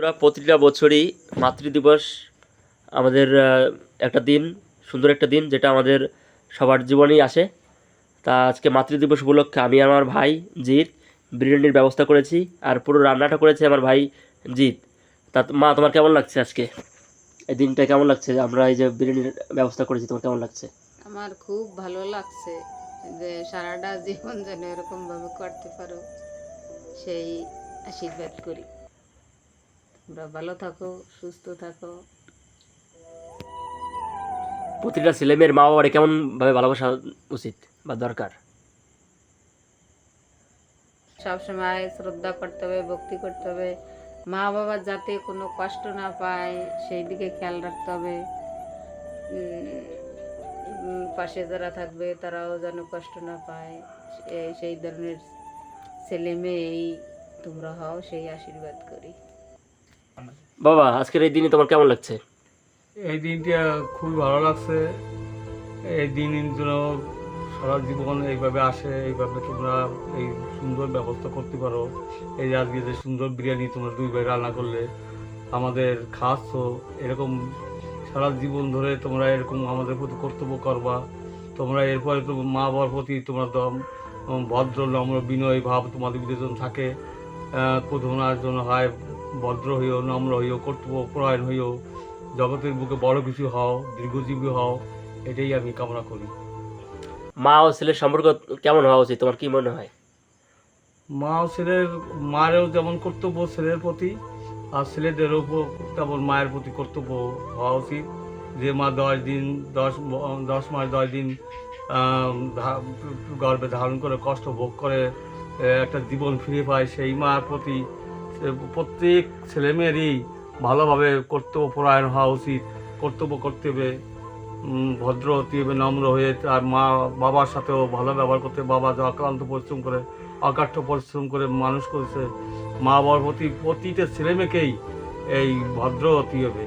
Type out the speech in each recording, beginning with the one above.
আমরা প্রতিটা বছরই মাতৃদিবস আমাদের একটা দিন, সুন্দর একটা দিন যেটা আমাদের সবার জীবনেই আসে। তা আজকে মাতৃদিবস উপলক্ষে আমি আমার ভাই জিৎ বিরিয়ানির ব্যবস্থা করেছি আর পুরো রান্নাটা করেছে আমার ভাই জিৎ। তা মা, তোমার কেমন লাগছে আজকে? এই দিনটা কেমন লাগছে? আমরা এই যে বিরিয়ানির ব্যবস্থা করেছি, তোমার কেমন লাগছে? আমার খুব ভালো লাগছে যে সারাটা জীবন যেন এরকম ভাবে করতে পারো, সেই আশীর্বাদ করি। তোমরা ভালো থাকো সুস্থ থাকো। প্রতিটা ছেলেমেয়ের মা বাবারে কেমনভাবে ভালোবাসা উচিত বা দরকার? সবসময় শ্রদ্ধা করতে হবে ভক্তি করতে হবে। মা বাবা যাতে কোনো কষ্ট না পায় সেই দিকে খেয়াল রাখতে হবে। পাশে যারা থাকবে তারাও যেন কষ্ট না পায়। সেই ধরনের ছেলে মেয়েই তোমরা হও সেই আশীর্বাদ করি। বাবা আজকের এই দিনে তোমার কেমন লাগছে? এই দিনটা খুবই ভালো লাগছে। এই দিন যেন সারা জীবন এইভাবে আসে এইভাবে তোমরা এই সুন্দর ব্যবস্থা করতে পারো। এই আজকে যে সুন্দর বিরিয়ানি তোমরা দুই ভাই রান্না করলে আমাদের খাচ্ছ এরকম সারা জীবন ধরে তোমরা এরকম আমাদের প্রতি কর্তব্য করবা। তোমরা এরপরে তো মা বাবার প্রতি তোমরা দম ভদ্র নম্র বিনয় ভাব তোমাদের বিবেচন থাকে। আহ, প্রথমার জন্য হয় ভদ্র হইও নম্র হইও কর্তব্য পরায়ণ হইও জগতের বুকে বড় কিছু হও দীর্ঘজীবী হও এটাই আমি কামনা করি। মা ও ছেলের সম্পর্ক কেমন হওয়া উচিত? তোমার কি মনে হয়? মা ও ছেলের মায়েরও যেমন কর্তব্য ছেলের প্রতি আর ছেলেদেরও তেমন মায়ের প্রতি কর্তব্য হওয়া উচিত। যে মা দশ দিন দশ দশ মাস দশ দিন গর্ভে ধারণ করে কষ্ট ভোগ করে একটা জীবন ফিরে পায় সেই মার প্রতি প্রত্যেক ছেলেমেয়েরই ভালোভাবে কর্তব্য পরায়ণ হওয়া উচিত, কর্তব্য করতে হবে ভদ্র হতে হবে, নম্র হয়ে, তার মা, বাবার সাথেও ভালো ব্যবহার করতে বাবা যে অক্লান্ত পরিশ্রম করে, অকাঠ্য পরিশ্রম করে মানুষ করেছে, মা বাবার প্রতি, প্রতিটা ছেলেমেয়েকেই এই ভদ্র হতে হবে,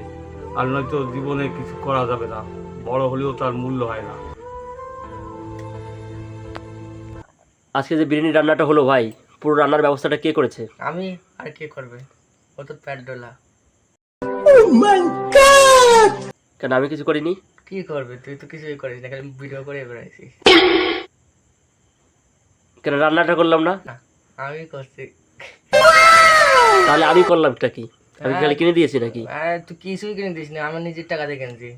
আর নয়তো জীবনে কিছু করা যাবে না, বড় হলেও তার মূল্য হয় না। আজকে যে বিরিয়ানি রান্নাটা হলো ভাই পুরো রান্নার ব্যবস্থাটা কে করেছে? আমি আর কে করবে? ও তো প্যাট ডোলা। কেন আমি কিছু করিনি? কি করবে? তুই তো কিছুই করিস না খালি ভিডিও করে বেড়াইছিস কেন রান্নাটা করলাম না? না আমি করছি। তাহলে আমি করলামটা কি? আমি খালি কিনে দিয়েছি নাকি? আরে তুই কিছুই কিনে দিস না আমার নিজের টাকা দিয়ে কিনেছি।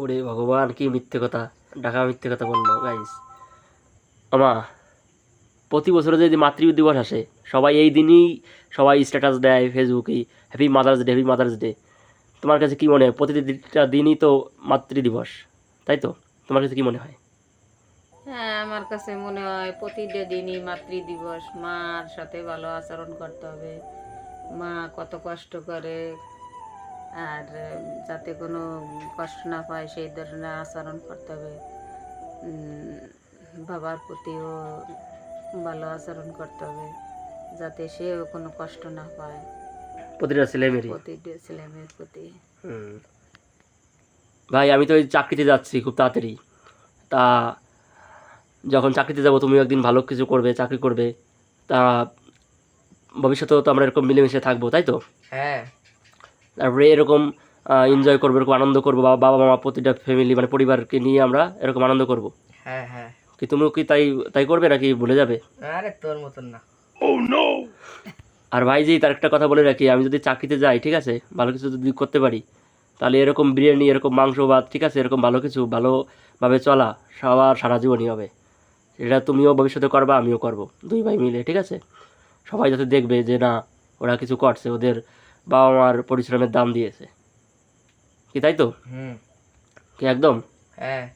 ওরে ভগবান কি মিথ্যে কথা। ঢাকা মিথ্যে কথা বলল গাইস আমা। প্রতি বছরে যদি মাতৃ দিবস আসে সবাই এই দিনই সবাই স্ট্যাটাস দেয় ফেসবুকে happy mother's day happy mother's day তোমার কাছে কী মনে হয় প্রতিটা দিনই তো মাতৃ দিবস তাই তো? তোমার কাছে কি মনে হয়? হ্যাঁ আমার কাছে মনে হয় প্রতিটা দিনই মাতৃ দিবস মার সাথে ভালো আচরণ করতে হবে। মা কত কষ্ট করে আর যাতে কোনো কষ্ট না পায় সেই ধরনের আচরণ করতে হবে। বাবার প্রতিও ভালো আচরণ করতে হবে যাতে সেও কোনো কষ্ট না পায়। প্রতিটা ছেলেমেয়ের প্রতিটা ছেলেমেয়ের প্রতি। হুম। ভাই আমি তো ওই চাকরিতে যাচ্ছি খুব তাড়াতাড়ি। তা যখন চাকরিতে যাব তুমি একদিন ভালো কিছু করবে চাকরি করবে। তা ভবিষ্যতেও তো আমরা এরকম মিলেমিশে থাকব তাই তো? হ্যাঁ। তারপরে এরকম এনজয় করব এরকম আনন্দ করব বা বাবা মা প্রতিটা ফ্যামিলি মানে পরিবারকে নিয়ে আমরা এরকম আনন্দ করব। হ্যাঁ হ্যাঁ। কি তুমিও কি তাই তাই করবে নাকি ভুলে যাবে? আরে তোর মতন না। ও নো আর ভাই জি তার একটা কথা বলে রাখি আমি যদি চাকরিতে যাই ঠিক আছে ভালো কিছু যদি করতে পারি তাহলে এরকম বিরিয়ানি এরকম মাংস ভাত ঠিক আছে এরকম ভালো কিছু ভালোভাবে চলা সবার সারা জীবনই হবে। এটা তুমিও ভবিষ্যতে করবা আমিও করব দুই ভাই মিলে ঠিক আছে? সবাই যাতে দেখবে যে না ওরা কিছু করছে ওদের বাবা মার পরিশ্রমের দাম দিয়েছে। কি তাই তো? হুম। কি একদম? হ্যাঁ।